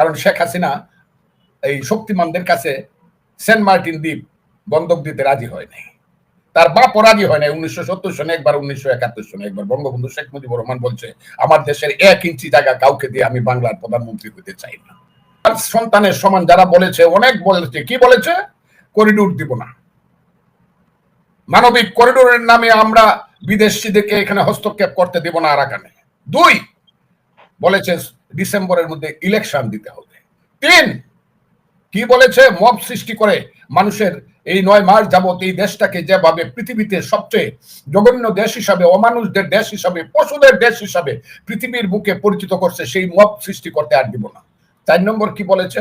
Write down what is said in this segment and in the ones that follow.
কারণ শেখ হাসিনা এই শক্তিমানদের কাছে সেন্ট মার্টিন দ্বীপ বন্ধক দিতে রাজি হয় নাই। তার বাপ রাজি হয় নাই উনিশশো সত্তর সনে একবার, উনিশশো একাত্তর সনে একবার। বঙ্গবন্ধু শেখ মুজিবুর রহমান বলছে, আমার দেশের এক ইঞ্চি জায়গা কাউকে দিয়ে আমি বাংলার প্রধানমন্ত্রী হতে চাই না। আর সন্তানের সমান যারা বলেছে, অনেক বলেছে। কি বলেছে? করিডোর দিব না। মানবিক করিডোরের নামে আমরা বিদেশিদেরকে এখানে হস্তক্ষেপ করতে দিব না আরাকানে দুই, বলেছে ডিসেম্বরের মধ্যে ইলেকশন দিতে হবে। তিন, কি বলেছে? মব সৃষ্টি করে মানুষের এই নয় মাস যাবত এই দেশটাকে যেভাবে পৃথিবীতে সবচেয়ে জঘন্য দেশ হিসাবে, অমানুষদের দেশ হিসাবে, পশুদের দেশ হিসাবে পৃথিবীর বুকে পরিচিত করছে, সেই মব সৃষ্টি করতে আর দিব না। চার নম্বর কি বলেছে?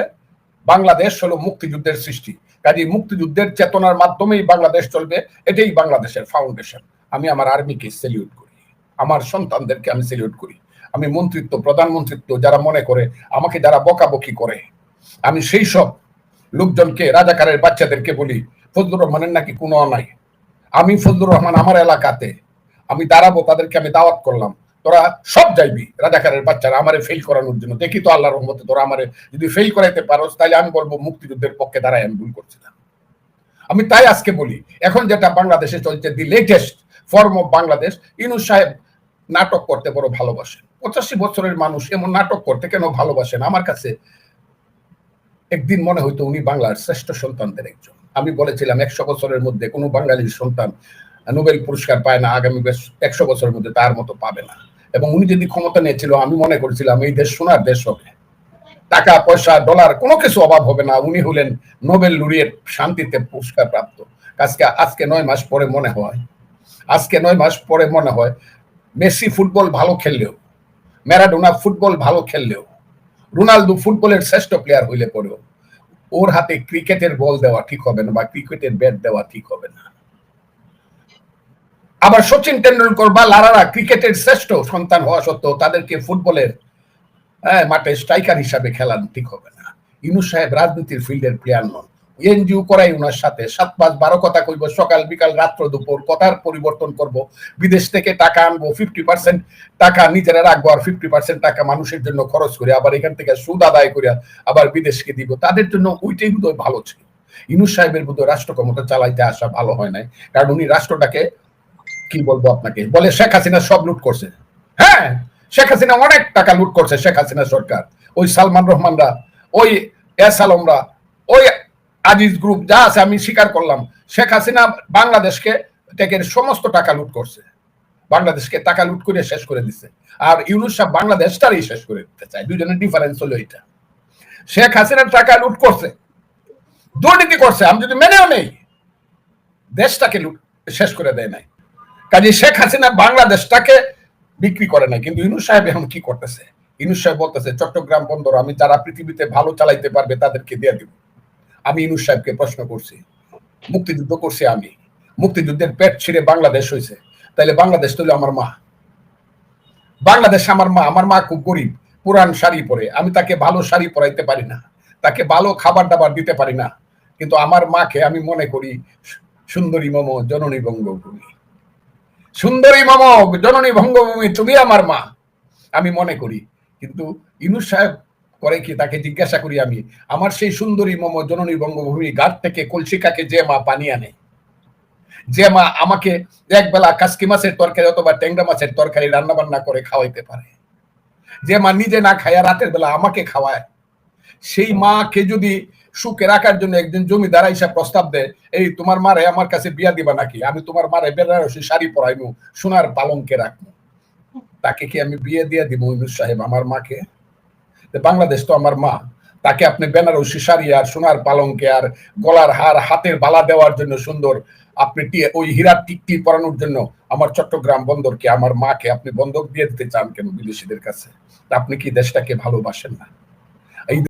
বাংলাদেশ হলো মুক্তিযুদ্ধের সৃষ্টি। কাজে মুক্তিযুদ্ধের চেতনার মাধ্যমেই বাংলাদেশ চলবে, এটাই বাংলাদেশের ফাউন্ডেশন আমি আমার আর্মিকে সেলিউট করি। আমার সন্তানদেরকে আমি সেলিউট করি। আমি মন্ত্রিত্ব, প্রধানমন্ত্রিত্ব যারা মনে করে, আমাকে যারা বকাবকি করে। আমি সেই সব লোকজনকে, রাজাকারের বাচ্চাদেরকে বলি, ফজলুর রহমানের নাকি কোনো অনাই আমি ফজলুর রহমান আমার এলাকাতে। আমি দাঁড়াবো, তাদেরকে আমি দাওয়াত করলাম। তোরা সব যাইবি, রাজাকারের বাচ্চারা আমারে ফেল করানোর জন্য। দেখি তো আল্লাহ রহমতে তোরা আমারে যদি ফেল করাইতে পারো তাহলে আমি বলব, মুক্তিযুদ্ধের পক্ষে দাঁড়াই আমি ভুল করছিলাম আমি তাই আজকে বলি, এখন যেটা বাংলাদেশে চলছে the latest form of Bangladesh Inu সাহেব নাটক করতে বড় ভালোবাসেন। পঁচাশি বছরের মানুষ এমন নাটক করতে কেন ভালোবাসেন আমার কাছে একদিন মনে হইতো উনি বাংলার শ্রেষ্ঠ সন্তানদের একজন। আমি বলেছিলাম, একশো বছরের মধ্যে কোনো বাঙালির সন্তান নোবেল পুরস্কার পায় না, আগামী বেশ একশো বছরের মধ্যে তার মতো পাবে না। এবং উনি যদি ক্ষমতা নিয়েছিল, আমি মনে করেছিলাম, এই দেশ সোনার দেশ হবে। টাকা, পয়সা ডলার কোনো কিছু অভাব হবে না। উনি হলেন নোবেল লুরিয়েট শান্তিতে পুরস্কার প্রাপ্ত। আজকে আজকে নয় মাস পরে মনে হয়, আজকে নয় মাস পরে মনে হয়, মেসি ফুটবল ভালো খেললেও ম্যারাডোনা ফুটবল ভালো খেললেও রোনালদো ফুটবলের শ্রেষ্ঠ প্লেয়ার হইলে পরেও ওর হাতে ক্রিকেটের বল দেওয়া ঠিক হবে না বা ক্রিকেটের ব্যাট দেওয়া ঠিক হবে না। আবার সচিন টেন্ডুলকর বা লারারা ক্রিকেটের শ্রেষ্ঠ সন্তান হওয়া সত্ত্বেও তাদেরকে ফুটবলের হ্যাঁ, মাঠে স্ট্রাইকার হিসাবে খেলান ঠিক হবে না। ইনু সাহেব রাজনীতির ফিল্ডের প্লেয়ার নন। এনজিও করাই ওনার সাথে। সাত বারো কথা কইব, সকাল, বিকাল, রাত্র, দুপুর কথার পরিবর্তন করব। বিদেশ থেকে টাকা আনব ফিফটি পার্সেন্ট টাকা নিজেরা রাখব আর ফিফটি পার্সেন্ট টাকা মানুষের জন্য খরচ করে আবার এখান থেকে সুদ আদায় করে আবার বিদেশকে দিব। তাদের জন্য ওইটাই বোধহয় ভালো ছিল। ইনুস সাহেবের বোধহয় রাষ্ট্র ক্ষমতা চালাইতে আসা ভালো হয় নাই। কারণ উনি রাষ্ট্রটাকে কি বলব আপনাকে? বলে শেখ হাসিনা সব লুট করছে। হ্যাঁ শেখ হাসিনা অনেক টাকা লুট করছে শেখ হাসিনা সরকার। ওই সালমান রহমানরা, ওই এস আলমরা, ওই আজিজ গ্রুপ যা আছে, আমি স্বীকার করলাম। শেখ হাসিনা বাংলাদেশকে টেকের সমস্ত টাকা লুট করছে। বাংলাদেশকে টাকা লুট করে শেষ করে দিচ্ছে আর ইউনুস সাহেব বাংলাদেশটারই শেষ করে দিতে চায়। দুজনের ডিফারেন্স হলো এটা শেখ হাসিনার টাকা লুট করছে। দুর্নীতি করছে। আমি যদি মেনেও নেই, দেশটাকে লুট শেষ করে দেয় নাই। কাজে শেখ হাসিনা বাংলাদেশটাকে বিক্রি করে নাই। কিন্তু ইউনুস সাহেব এখন কি করতেছে? ইউনুস সাহেব বলতেছে, চট্টগ্রাম বন্দর, আমি যারা পৃথিবীতে ভালো চালাইতে পারবে তাদেরকে দিয়ে দিব। আমি ইউনুস সাহেবকে প্রশ্ন করছি। মুক্তিযুদ্ধ করছি আমি। মুক্তিযুদ্ধের পেট ছিঁড়ে বাংলাদেশ হয়েছে তাইলে বাংলাদেশ তো আমার মা। বাংলাদেশ আমার মা। আমার মা খুব গরিব। পুরান শাড়ি পরে। আমি তাকে ভালো শাড়ি পরাইতে পারি না। তাকে ভালো খাবার দাবার দিতে পারি না। কিন্তু আমার মাকে আমি মনে করি সুন্দরী মম, জননী বঙ্গভূমি। সুন্দরী মম, জননী বঙ্গভূমি, তুমি আমার মা। আমি মনে করি। কিন্তু ইনু সাহেব করে কি তাকে জিজ্ঞাসা করি আমি, আমার সেই সুন্দরী মম জননী বঙ্গভূমি ঘাট থেকে কলসিকাকে যে মা পানি আনে, যে মা আমাকে এক বেলা কাসকি মাছের তরকারি অথবা ট্যাংরা মাছের তরকারি রান্না বান্না করে খাওয়াইতে পারে, যে মা নিজে না খায় রাতের বেলা আমাকে খাওয়ায়, সেই মাকে যদি সুখে রাখার জন্য একজন জমিদার আইসা প্রস্তাব দেয়, এই তোমার মারে আমার কাছে বিয়া দিবা নাকি? আমি তোমার মারে বেনারসি শাড়ি পরাইমু, সোনার পালঙ্কে রাখব তাকে কি আমি বিয়ে দিয়ে দিব ইউনুস সাহেব, আমার মাকে? বাংলাদেশ তো আমার মা, তাকে আপনি বেনারসি শাড়ি আর সোনার পালঙ্কে আর গলার হার, হাতের বালা দেওয়ার জন্য সুন্দর আপনি ওই হীরার টিকটি পরানোর জন্য আমার চট্টগ্রাম বন্দরকে, আমার মাকে আপনি বন্ধক দিয়ে দিতে চান কেন বিদেশিদের কাছে? আপনি কি দেশটাকে ভালোবাসেন না?